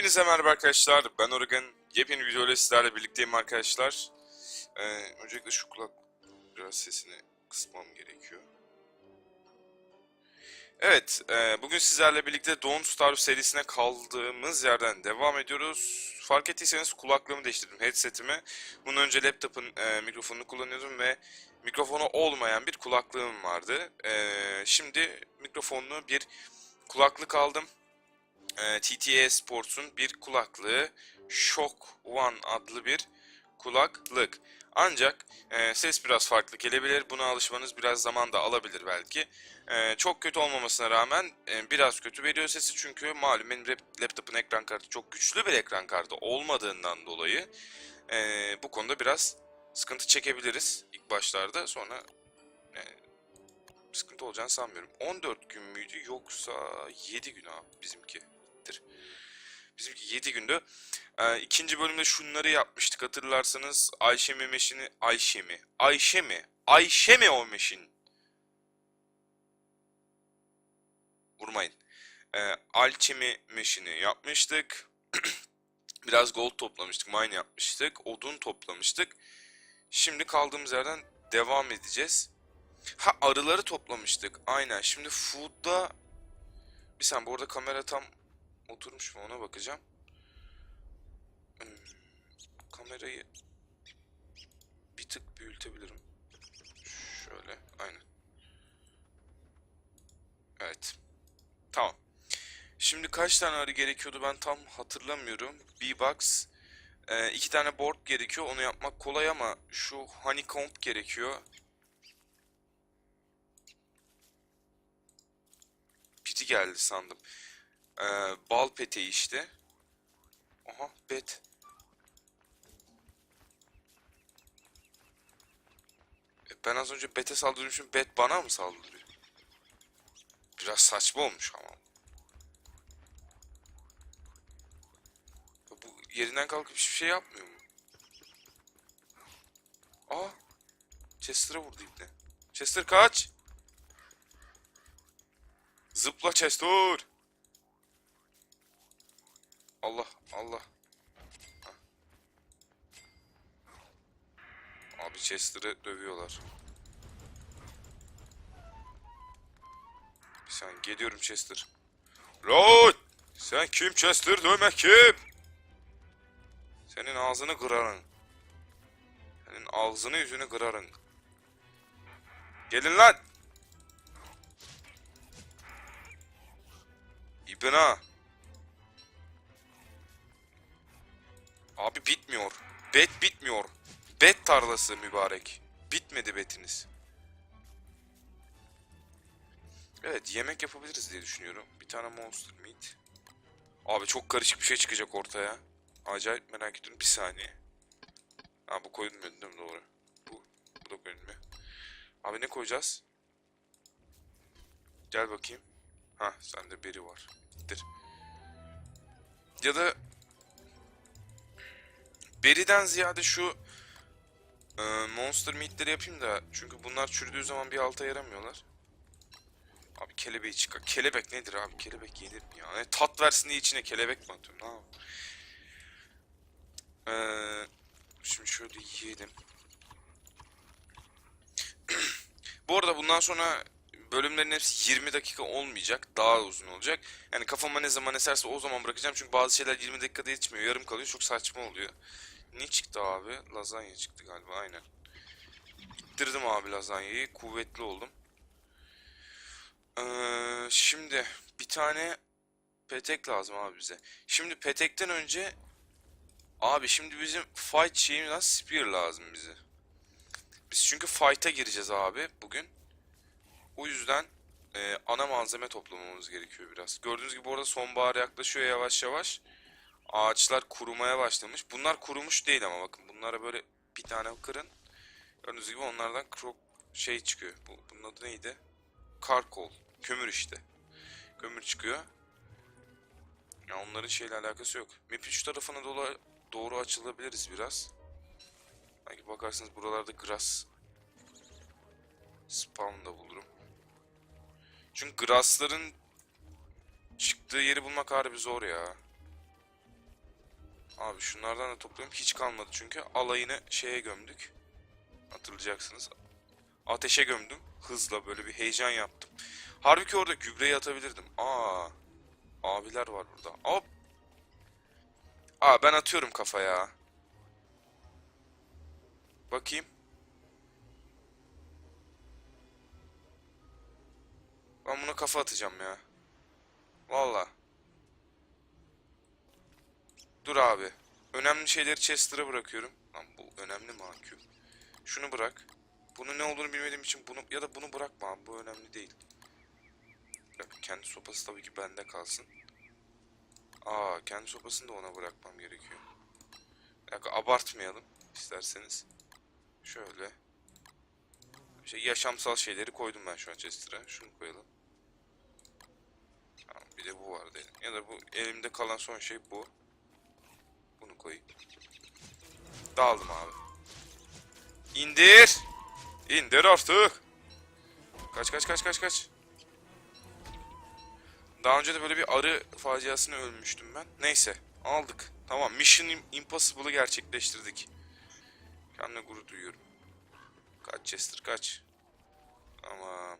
Hepinize merhaba arkadaşlar. Ben Oregon. Yepyeni video ile sizlerle birlikteyim arkadaşlar. Ee, öncelikle şu kulak biraz sesini kısmam gerekiyor. Evet, e, bugün sizlerle birlikte Dawn Star serisine kaldığımız yerden devam ediyoruz. Fark ettiyseniz kulaklığımı değiştirdim, headsetimi. Bunun önce laptopun e, mikrofonunu kullanıyordum ve mikrofonu olmayan bir kulaklığım vardı. E, şimdi mikrofonlu bir kulaklık aldım e, TTA Sports'un bir kulaklığı Shock One adlı bir kulaklık. Ancak e, ses biraz farklı gelebilir. Buna alışmanız biraz zaman da alabilir belki. E, çok kötü olmamasına rağmen e, biraz kötü veriyor sesi çünkü malum benim laptopun ekran kartı çok güçlü bir ekran kartı olmadığından dolayı e, bu konuda biraz sıkıntı çekebiliriz ilk başlarda. Sonra e, sıkıntı olacağını sanmıyorum. 14 gün müydü yoksa 7 gün abi bizimki. Bizimki 7 gündü. Ee, ikinci bölümde şunları yapmıştık hatırlarsanız. Ayşe mi meşini... Ayşe mi? Ayşe mi? Ayşe mi o meşin? Vurmayın. Ee, alçemi meşini yapmıştık. Biraz gold toplamıştık. Mine yapmıştık. Odun toplamıştık. Şimdi kaldığımız yerden devam edeceğiz. Ha arıları toplamıştık. Aynen. Şimdi food'da... Bir saniye bu arada kamera tam oturmuş mu ona bakacağım. Hmm, kamerayı bir tık büyütebilirim. Şöyle, aynen. Evet. Tamam. Şimdi kaç tane arı gerekiyordu ben tam hatırlamıyorum. B-Box. Ee, iki tane board gerekiyor. Onu yapmak kolay ama şu honeycomb gerekiyor. Piti geldi sandım. Ee, bal peteği işte. Aha bet. E, ben az önce bete saldırmışım. Bet bana mı saldırıyor? Biraz saçma olmuş ama. Bu yerinden kalkıp hiçbir şey yapmıyor mu? Aa! Chester'a vurdu ibne. Chester kaç! Zıpla Chester! Allah Allah. Hah. Abi Chester'ı dövüyorlar. Bir saniye geliyorum Chester. Lord! Sen kim Chester dövme kim? Senin ağzını kırarım. Senin ağzını yüzünü kırarım. Gelin lan! İbn Abi bitmiyor. Bet bitmiyor. Bet tarlası mübarek. Bitmedi betiniz. Evet yemek yapabiliriz diye düşünüyorum. Bir tane monster meat. Abi çok karışık bir şey çıkacak ortaya. Acayip merak ediyorum. Bir saniye. Ha bu koyulmuyor değil mi? Doğru. Bu, bu da koyulmuyor. Abi ne koyacağız? Gel bakayım. Ha sende beri var. Gittir. Ya da Beriden ziyade şu e, Monster Meat'leri yapayım da çünkü bunlar çürüdüğü zaman bir alta yaramıyorlar. Abi kelebeği çıkar. Kelebek nedir abi? Kelebek yenir mi ya? Ne tat versin diye içine kelebek mi atıyorum? Ne? Ee, şimdi şöyle yiyelim. Bu arada bundan sonra bölümlerin hepsi 20 dakika olmayacak. Daha uzun olacak. Yani kafama ne zaman eserse o zaman bırakacağım. Çünkü bazı şeyler 20 dakikada yetişmiyor. Yarım kalıyor. Çok saçma oluyor. Ne çıktı abi? Lazanya çıktı galiba. Aynen. İttirdim abi lazanyayı. Kuvvetli oldum. Ee, şimdi bir tane petek lazım abi bize. Şimdi petekten önce abi şimdi bizim fight şeyimiz spear lazım bize. Biz çünkü fight'a gireceğiz abi bugün. O yüzden e, ana malzeme toplamamız gerekiyor biraz. Gördüğünüz gibi orada sonbahar yaklaşıyor yavaş yavaş. Ağaçlar kurumaya başlamış. Bunlar kurumuş değil ama bakın bunlara böyle bir tane kırın. Gördüğünüz gibi onlardan krok şey çıkıyor. Bu, bunun adı neydi? Karkol. Kömür işte. Kömür çıkıyor. Ya onların şeyle alakası yok. Map'in şu tarafına doğru, doğru açılabiliriz biraz. Belki bakarsınız buralarda grass spawn da bulurum. Çünkü grassların çıktığı yeri bulmak harbi zor ya. Abi şunlardan da topluyorum. Hiç kalmadı çünkü. Alayını şeye gömdük. Hatırlayacaksınız. Ateşe gömdüm. Hızla böyle bir heyecan yaptım. Halbuki orada gübreyi atabilirdim. Aa. Abiler var burada. Hop. Aa ben atıyorum kafaya. Bakayım. Ben buna kafa atacağım ya. Valla. Dur abi. Önemli şeyleri Chester'a bırakıyorum. Lan bu önemli mi AQ? Şunu bırak. Bunun ne olduğunu bilmediğim için bunu ya da bunu bırakma abi. Bu önemli değil. Bırak, kendi sopası tabii ki bende kalsın. Aa, kendi sopasını da ona bırakmam gerekiyor. Dakika, abartmayalım isterseniz. Şöyle. Şey yaşamsal şeyleri koydum ben şu an Chester'a. Şunu koyalım. Tamam, bir de bu var dedim. Ya da bu elimde kalan son şey bu. Bunu koyayım. Dağıldım abi. İndir. İndir artık. Kaç kaç kaç kaç kaç. Daha önce de böyle bir arı faciasını ölmüştüm ben. Neyse aldık. Tamam Mission Im- Impossible'ı gerçekleştirdik. Kendime gurur duyuyorum. Kaç Chester kaç. Tamam.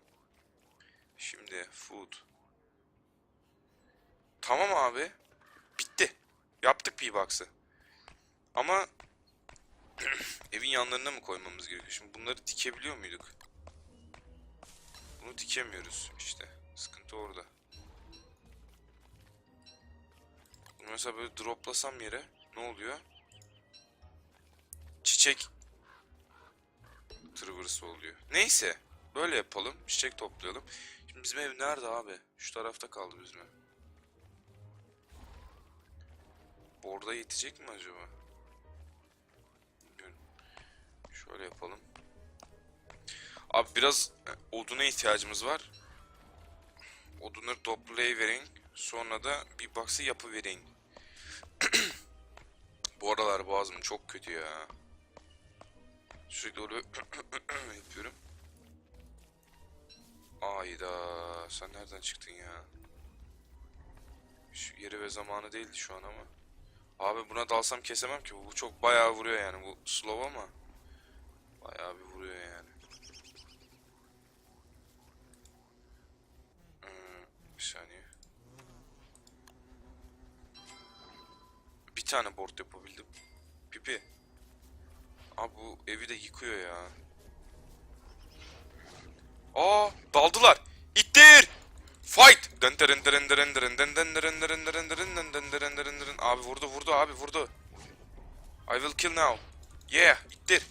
Şimdi food. Tamam abi. Bitti. Yaptık P-Box'ı. Ama evin yanlarına mı koymamız gerekiyor? Şimdi bunları dikebiliyor muyduk? Bunu dikemiyoruz işte. Sıkıntı orada. Bunu mesela böyle droplasam yere ne oluyor? Çiçek tırvırısı oluyor. Neyse. Böyle yapalım. Çiçek toplayalım. Şimdi bizim ev nerede abi? Şu tarafta kaldı bizim ev. Bu Orada yetecek mi acaba? Şöyle yapalım. Abi biraz oduna ihtiyacımız var. Odunları toplayıverin. Sonra da bir baksı yapıverin. Bu aralar boğazım çok kötü ya. Sürekli öyle yapıyorum. Ayda sen nereden çıktın ya? Şu yeri ve zamanı değildi şu an ama. Abi buna dalsam kesemem ki. Bu çok bayağı vuruyor yani. Bu slow ama. Bayağı bir vuruyor yani. Hmm, bir saniye. Bir tane board yapabildim. Pipi. Abi bu evi de yıkıyor ya. Aa daldılar. İttir. Fight. Dın dırın dırın dırın dırın dın dın dırın dırın dırın dırın dın dın dırın dırın dırın. Abi vurdu vurdu abi vurdu. I will kill now. Yeah ittir.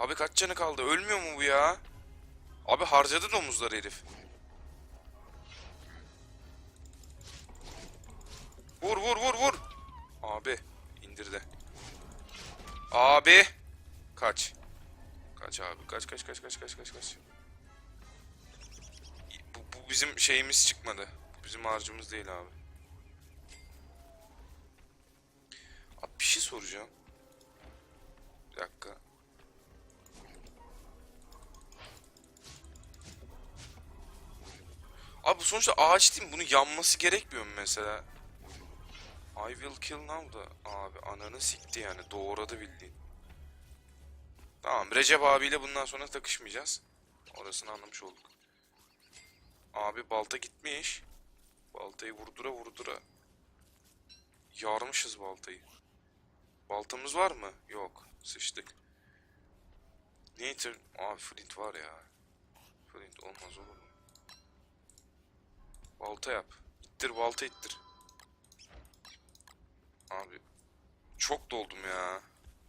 Abi kaç canı kaldı? Ölmüyor mu bu ya? Abi harcadı domuzları herif. Vur vur vur vur. Abi indirdi. Abi. Kaç. Kaç abi. Kaç kaç kaç kaç kaç kaç kaç. Bu, bu bizim şeyimiz çıkmadı. Bizim harcımız değil abi. Abi bir şey soracağım. Sonuçta ağaç değil mi? Bunun yanması gerekmiyor mu mesela? I will kill now da abi ananı sikti yani doğradı bildiğin. Tamam Recep abiyle bundan sonra takışmayacağız. Orasını anlamış olduk. Abi balta gitmiş. Baltayı vurdura vurdura. Yarmışız baltayı. Baltamız var mı? Yok. Sıçtık. Neyse. Abi flint var ya. Flint olmaz olur? Balta yap. İttir balta ittir. Abi çok doldum ya.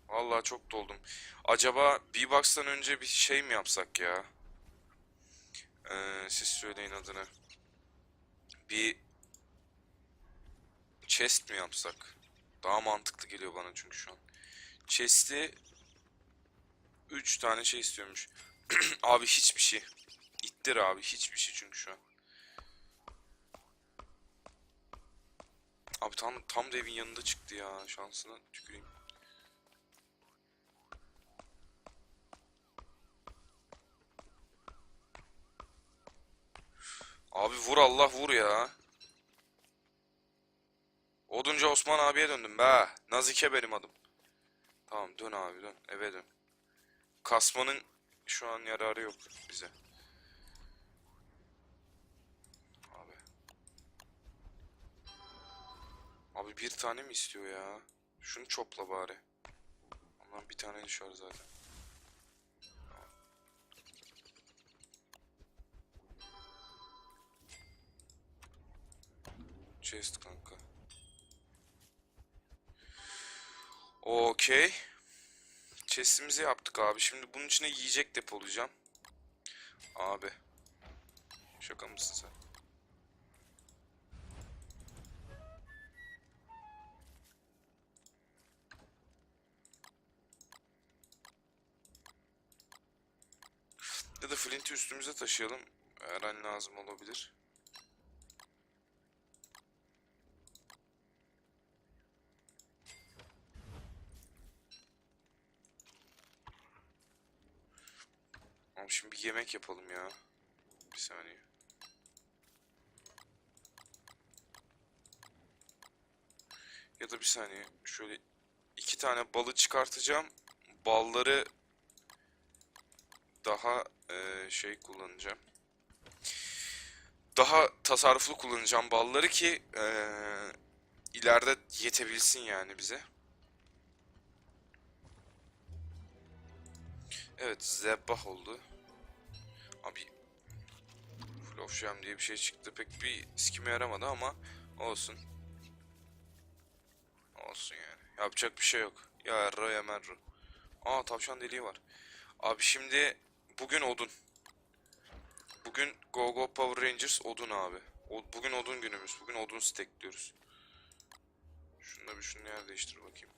Vallahi çok doldum. Acaba B-Box'tan önce bir şey mi yapsak ya? Ee, siz söyleyin adını. Bir chest mi yapsak? Daha mantıklı geliyor bana çünkü şu an. Chest'i 3 tane şey istiyormuş. abi hiçbir şey. İttir abi hiçbir şey çünkü şu an. Abi tam tam da evin yanında çıktı ya. Şansına tüküreyim. Abi vur Allah vur ya. Oduncu Osman abiye döndüm be. Nazike benim adım. Tamam dön abi dön. Eve dön. Kasmanın şu an yararı yok bize. Abi bir tane mi istiyor ya? Şunu çopla bari. Ondan bir tane düşer zaten. Chest kanka. Okey. Chest'imizi yaptık abi. Şimdi bunun içine yiyecek depolayacağım. Abi. Şaka mısın sen? Flint'i üstümüze taşıyalım. Her an lazım olabilir. Abi şimdi bir yemek yapalım ya. Bir saniye. Ya da bir saniye. Şöyle iki tane balı çıkartacağım. Balları daha eee, şey kullanacağım. Daha tasarruflu kullanacağım balları ki eee, ileride yetebilsin yani bize. Evet, zebbah oldu. Abi Flow Jam diye bir şey çıktı. Pek bir sikime yaramadı ama olsun. Olsun yani. Yapacak bir şey yok. Ya erro ya merro. Aa tavşan deliği var. Abi şimdi bugün odun. Bugün Go Go Power Rangers odun abi. O, bugün odun günümüz. Bugün odun stackliyoruz. Şunu bir şunu yer değiştir bakayım.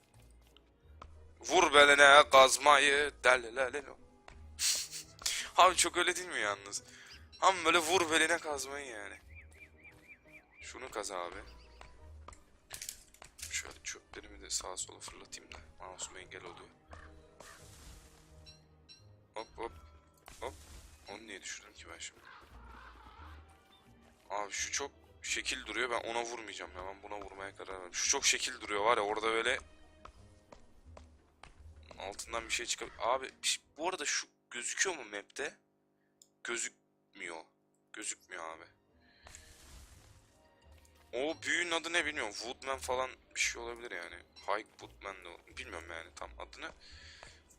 Vur beline kazmayı delelelelo. Abi çok öyle değil mi yalnız? Ama böyle vur beline kazmayı yani. Şunu kaz abi. Şöyle çöplerimi de sağa sola fırlatayım da mouse'um engel oluyor. Hop hop. Onu niye düşürdüm ki ben şimdi? Abi şu çok şekil duruyor. Ben ona vurmayacağım ya. Ben buna vurmaya karar verdim. Şu çok şekil duruyor var ya orada böyle altından bir şey çıkıyor. Abi bu arada şu gözüküyor mu map'te? Gözükmüyor. Gözükmüyor abi. O büyünün adı ne bilmiyorum. Woodman falan bir şey olabilir yani. Hike Woodman da bilmiyorum yani tam adını.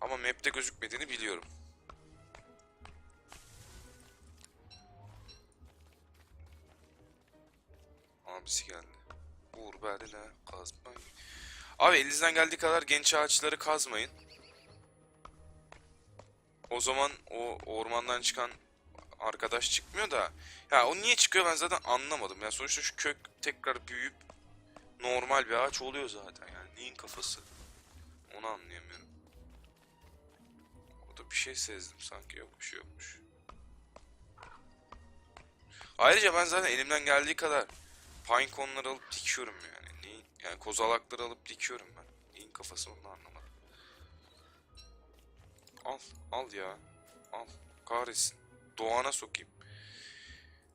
Ama map'te gözükmediğini biliyorum. Abisi geldi. Uğur Berlin'e kazmayın. Abi elinizden geldiği kadar genç ağaçları kazmayın. O zaman o ormandan çıkan arkadaş çıkmıyor da ya o niye çıkıyor ben zaten anlamadım. Ya sonuçta şu kök tekrar büyüyüp normal bir ağaç oluyor zaten yani neyin kafası? Onu anlayamıyorum. Orada bir şey sezdim sanki yok bir şey yokmuş. Ayrıca ben zaten elimden geldiği kadar pine cone'ları alıp dikiyorum yani. Neyin, yani kozalakları alıp dikiyorum ben. Neyin kafası onu anlamadım. Al, al ya. Al. Kahretsin. Doğana sokayım.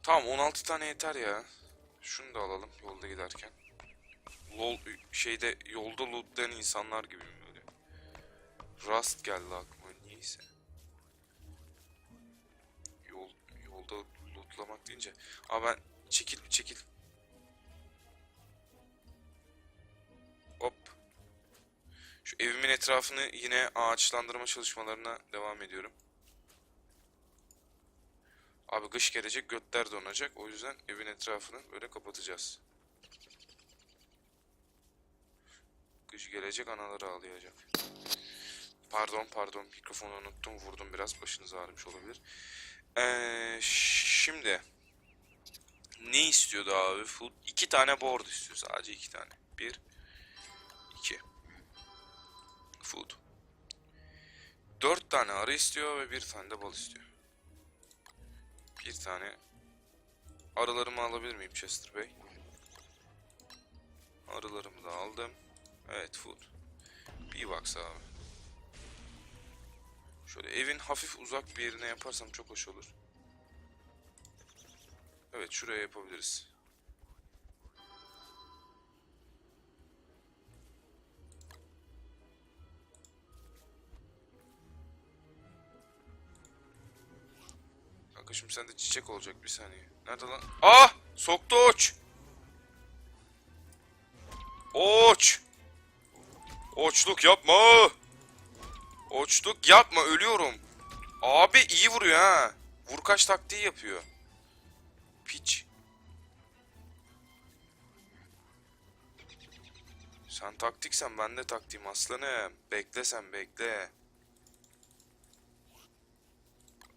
Tamam 16 tane yeter ya. Şunu da alalım yolda giderken. Lol şeyde yolda lootlayan insanlar gibi böyle? Rust geldi aklıma niyeyse. Yol yolda lootlamak deyince. Aa ben çekil çekil. Şu evimin etrafını yine ağaçlandırma çalışmalarına devam ediyorum. Abi kış gelecek götler donacak. O yüzden evin etrafını böyle kapatacağız. Kış gelecek anaları ağlayacak. Pardon pardon mikrofonu unuttum vurdum biraz başınız ağrımış olabilir. Ee, şimdi ne istiyordu abi? Food iki tane board istiyor sadece iki tane. Bir, 4 tane arı istiyor ve bir tane de bal istiyor. Bir tane arılarımı alabilir miyim Chester Bey? Arılarımı da aldım. Evet food. Bir box abi. Şöyle evin hafif uzak bir yerine yaparsam çok hoş olur. Evet şuraya yapabiliriz. Şimdi sende çiçek olacak bir saniye. Nerede lan? Ah! Soktu oç! Oç! Oçluk yapma! Oçluk yapma ölüyorum. Abi iyi vuruyor ha. Vur kaç taktiği yapıyor. Piç. Sen taktiksen ben de taktiğim aslanım. Bekle sen bekle.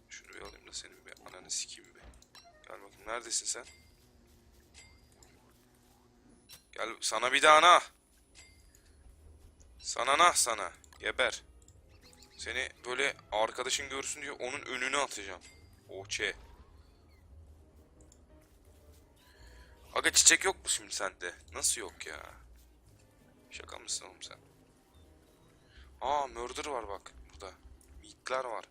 Şunu bir alayım da senin bir ananı sikeyim be. Gel bakayım neredesin sen? Gel sana bir daha nah. Sana nah sana. Geber. Seni böyle arkadaşın görsün diye onun önüne atacağım. Oçe. Aga çiçek yok mu şimdi sende? Nasıl yok ya? Şaka mısın oğlum sen? Aa murder var bak burada. Meatler var.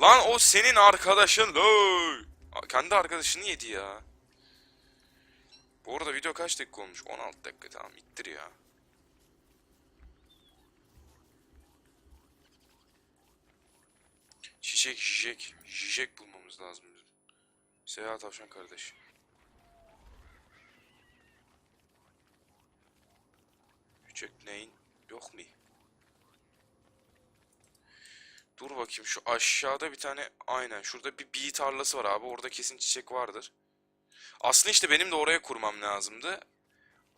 Lan o senin arkadaşın loy. Kendi arkadaşını yedi ya. Bu arada video kaç dakika olmuş? 16 dakika tamam ittir ya. Şişek şişek. Şişek bulmamız lazım bizim. Seyahat tavşan kardeş. Çiçek neyin? Yok mu? Dur bakayım şu aşağıda bir tane aynen şurada bir bee tarlası var abi orada kesin çiçek vardır. Aslında işte benim de oraya kurmam lazımdı.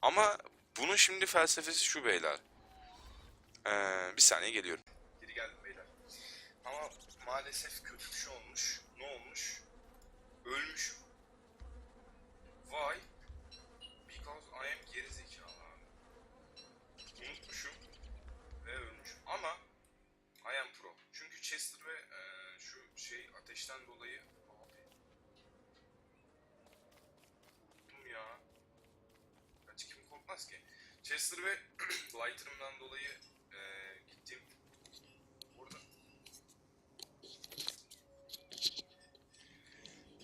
Ama bunun şimdi felsefesi şu beyler. Ee, bir saniye geliyorum. Geri geldim beyler. Ama maalesef kötü bir şey olmuş. Ne olmuş? Ölmüşüm. Why? Because I am gerizekalı abi. Unutmuşum ve ölmüşüm. Ama. Çünkü Chester ve e, şu şey ateşten dolayı abi. Korktum ya. Kaç kim korkmaz ki? Chester ve Lighter'ımdan dolayı e, gittim. Burada.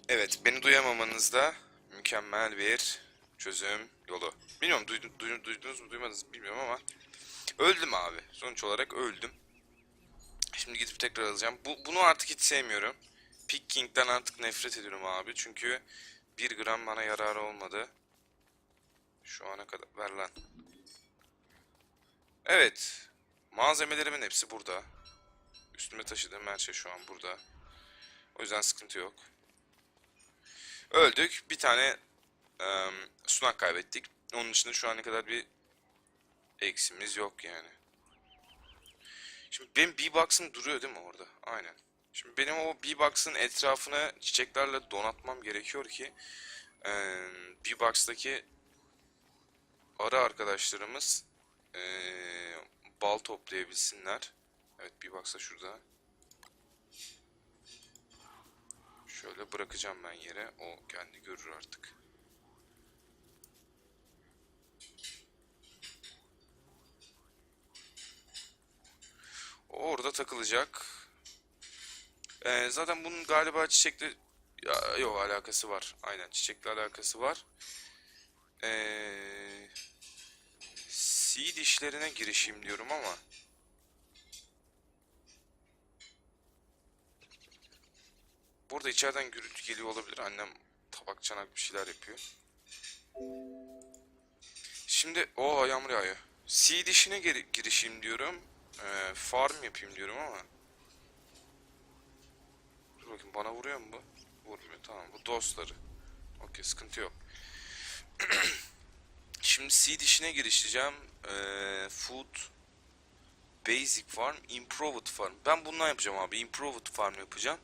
Evet, beni duyamamanızda mükemmel bir çözüm yolu. Bilmiyorum duydun, duydun- duydunuz mu duymadınız bilmiyorum ama öldüm abi. Sonuç olarak öldüm. Şimdi gidip tekrar alacağım. Bu, bunu artık hiç sevmiyorum. Pick King'den artık nefret ediyorum abi. Çünkü bir gram bana yararı olmadı. Şu ana kadar. Ver lan. Evet. Malzemelerimin hepsi burada. Üstüme taşıdığım her şey şu an burada. O yüzden sıkıntı yok. Öldük. Bir tane em, sunak kaybettik. Onun dışında şu ana kadar bir eksimiz yok yani. Şimdi benim B-Box'ım duruyor değil mi orada? Aynen. Şimdi benim o B-Box'ın etrafını çiçeklerle donatmam gerekiyor ki eee B-Box'taki arı arkadaşlarımız eee, bal toplayabilsinler. Evet B-Box da şurada. Şöyle bırakacağım ben yere. O kendi görür artık. O orada takılacak. Ee, zaten bunun galiba çiçekle ya, yok alakası var. Aynen çiçekle alakası var. Ee, seed işlerine girişeyim diyorum ama Burada içeriden gürültü geliyor olabilir. Annem tabak çanak bir şeyler yapıyor. Şimdi o yağmur yağıyor. Seed işine geri- girişeyim diyorum. Ee, farm yapayım diyorum ama. Dur bakayım bana vuruyor mu bu? Vurmuyor tamam bu dostları. Okey sıkıntı yok. Şimdi seed işine girişeceğim. Ee, food Basic Farm, Improved Farm. Ben bundan yapacağım abi. Improved Farm yapacağım.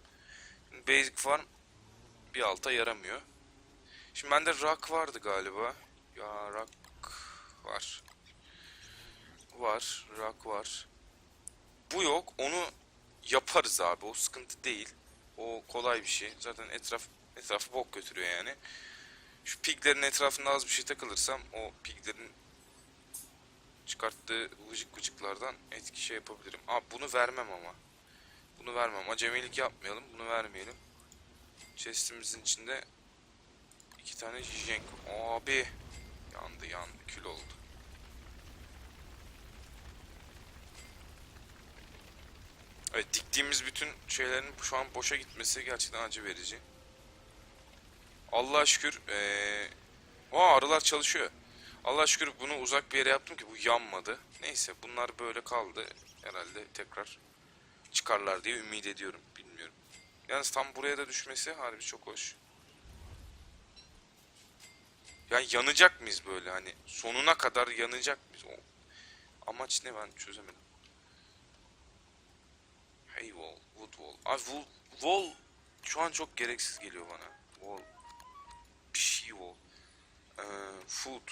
Basic Farm bir alta yaramıyor. Şimdi bende rock vardı galiba. Ya rock var. Var, rock var. Bu yok. Onu yaparız abi. O sıkıntı değil. O kolay bir şey. Zaten etraf etrafı bok götürüyor yani. Şu piglerin etrafında az bir şey takılırsam o piglerin çıkarttığı vıcık vıcıklardan etki şey yapabilirim. Abi bunu vermem ama. Bunu vermem. Acemilik yapmayalım. Bunu vermeyelim. Chest'imizin içinde iki tane jijenk. Abi yandı yandı kül oldu. Evet diktiğimiz bütün şeylerin şu an boşa gitmesi gerçekten acı verici. Allah'a şükür ee... Aa arılar çalışıyor. Allah'a şükür bunu uzak bir yere yaptım ki bu yanmadı. Neyse bunlar böyle kaldı. Herhalde tekrar çıkarlar diye ümit ediyorum. Bilmiyorum. Yalnız tam buraya da düşmesi harbi çok hoş. Yani yanacak mıyız böyle hani sonuna kadar yanacak mıyız? O amaç ne ben çözemedim. Hey wall, wood wall. Abi wall, wall şu an çok gereksiz geliyor bana. Wall. Bir şey wall. Ee, food.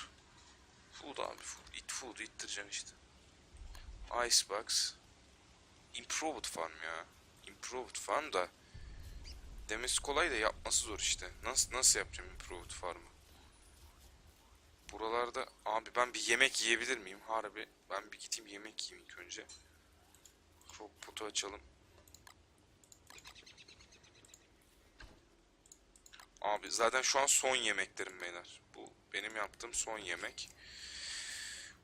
Food abi food. Eat food ittireceksin işte. Icebox. Improved farm ya. Improved farm da demesi kolay da yapması zor işte. Nasıl nasıl yapacağım improved farm'ı? Buralarda abi ben bir yemek yiyebilir miyim? Harbi ben bir gideyim yemek yiyeyim ilk önce. Crop pot'u açalım. Abi zaten şu an son yemeklerim beyler. Bu benim yaptığım son yemek.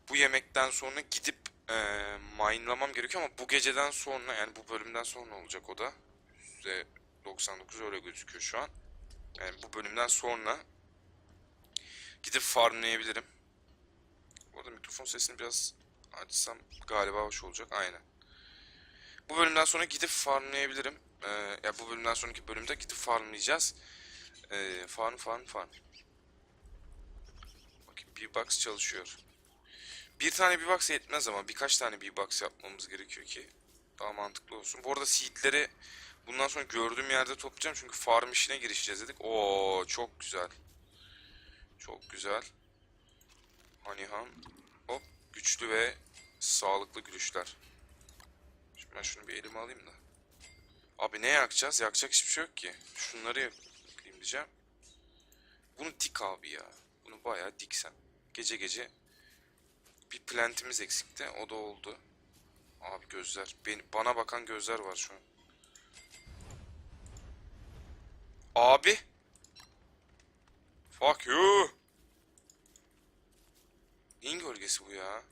Bu yemekten sonra gidip eee mine'lamam gerekiyor ama bu geceden sonra yani bu bölümden sonra olacak o da. %99 öyle gözüküyor şu an. Yani bu bölümden sonra gidip farmlayabilirim. Bu arada mikrofon sesini biraz açsam galiba hoş olacak. Aynen. Bu bölümden sonra gidip farmlayabilirim. Ee, ya bu bölümden sonraki bölümde gidip farmlayacağız. Ee, farm farm farm. Bakayım B-Box çalışıyor. Bir tane B-Box yetmez ama birkaç tane B-Box yapmamız gerekiyor ki daha mantıklı olsun. Bu arada seedleri bundan sonra gördüğüm yerde toplayacağım çünkü farm işine girişeceğiz dedik. Oo çok güzel. Çok güzel. Honeyham. Hop güçlü ve sağlıklı gülüşler. Şimdi ben şunu bir elime alayım da. Abi ne yakacağız? Yakacak hiçbir şey yok ki. Şunları yakayım diyeceğim. Bunu dik abi ya. Bunu bayağı diksen. Gece gece bir plantimiz eksikti. O da oldu. Abi gözler. Beni, bana bakan gözler var şu an. Abi. Fuck you. Neyin gölgesi bu ya?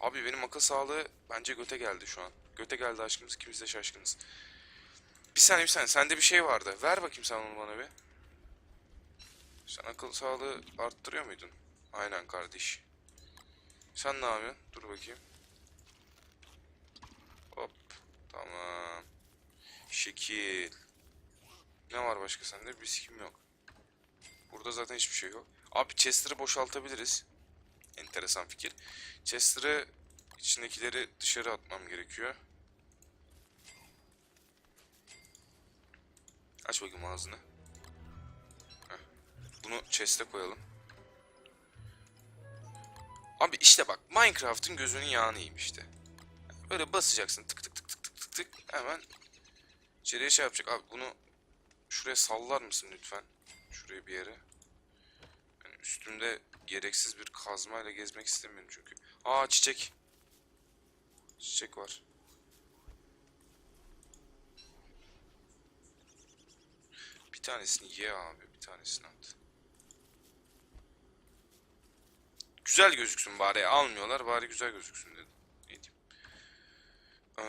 Abi benim akıl sağlığı bence göte geldi şu an. Göte geldi aşkımız ikimiz de şaşkınız. Bir saniye bir saniye sende bir şey vardı. Ver bakayım sen onu bana bir. Sen akıl sağlığı arttırıyor muydun? Aynen kardeş. Sen ne yapıyorsun? Dur bakayım. Hop. Tamam. Şekil. Ne var başka sende? Bir sikim yok. Burada zaten hiçbir şey yok. Abi Chester'ı boşaltabiliriz. Enteresan fikir. Chester'ı içindekileri dışarı atmam gerekiyor. Aç bakayım ağzını. Heh. Bunu chest'e koyalım. Abi işte bak Minecraft'ın gözünün yağını işte. Böyle basacaksın tık tık tık tık tık tık tık hemen içeriye şey yapacak. Abi bunu şuraya sallar mısın lütfen? Şuraya bir yere. Yani üstümde gereksiz bir kazmayla gezmek istemiyorum çünkü. Aa çiçek. Çiçek var. Bir tanesini ye abi, bir tanesini at. Güzel gözüksün bari. Almıyorlar bari güzel gözüksün dedim. Ne diyeyim. Ee,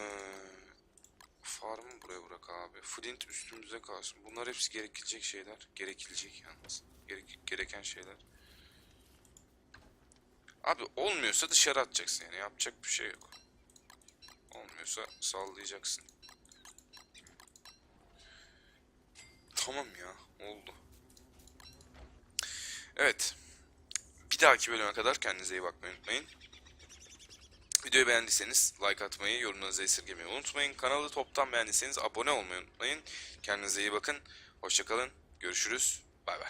farmı buraya bırak abi. Flint üstümüze kalsın. Bunlar hepsi gerekilecek şeyler. Gerekilecek yalnız. Gerek, gereken şeyler. Abi olmuyorsa dışarı atacaksın yani. Yapacak bir şey yok. Olmuyorsa sallayacaksın. Tamam ya. Oldu. Evet. Bir dahaki bölüme kadar kendinize iyi bakmayı unutmayın. Videoyu beğendiyseniz like atmayı, yorumlarınızı esirgemeyi unutmayın. Kanalı toptan beğendiyseniz abone olmayı unutmayın. Kendinize iyi bakın. Hoşçakalın. Görüşürüz. Bay bay.